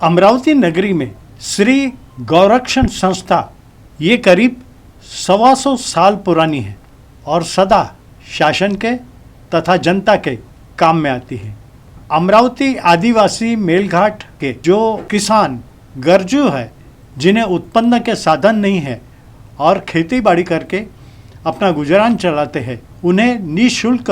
अमरावती नगरी में श्री गौरक्षण संस्था ये करीब सवा सौ साल पुरानी है और सदा शासन के तथा जनता के काम में आती है। अमरावती आदिवासी मेलघाट के जो किसान गरजू है, जिन्हें उत्पन्न के साधन नहीं है और खेती बाड़ी करके अपना गुजरान चलाते हैं, उन्हें निःशुल्क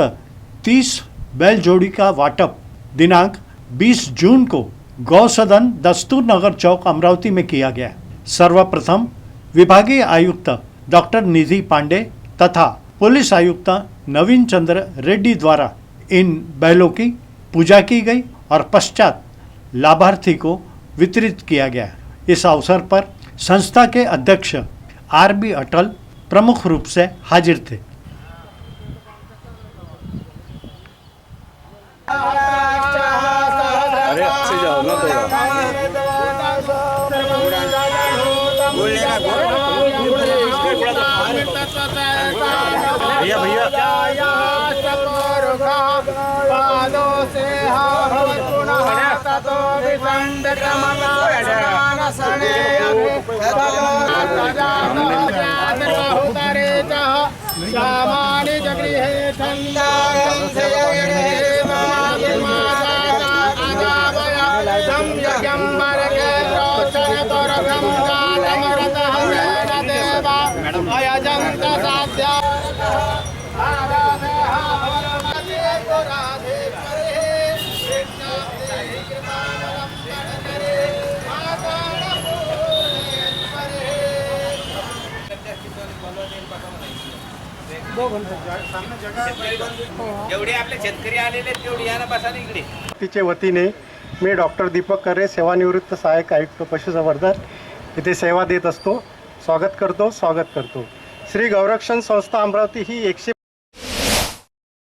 30 बैल जोड़ी का वाटप दिनांक 20 जून को गौ सदन दस्तूर नगर चौक अमरावती में किया गया। सर्वप्रथम विभागीय आयुक्त डॉक्टर निधि पांडे तथा पुलिस आयुक्त नवीन चंद्र रेड्डी द्वारा इन बैलों की पूजा की गई और पश्चात लाभार्थी को वितरित किया गया। इस अवसर पर संस्था के अध्यक्ष आर बी अटल प्रमुख रूप से हाजिर थे। ना भैया। भैया। श्यामानि च गृहे अयजन्त साध्या जेवढे आपले शेतकरी आलेले आहेत, तेवढी या ना बसा इकडे. तिच्या वतीने मी डॉक्टर दीपक करे सेवानिवृत्त सहाय्यक आयुक्त पशुसंवर्धन इथे सेवा देत असतो. स्वागत करतो स्वागत करतो. श्री गौरक्षण संस्था अमरावती ही एकशे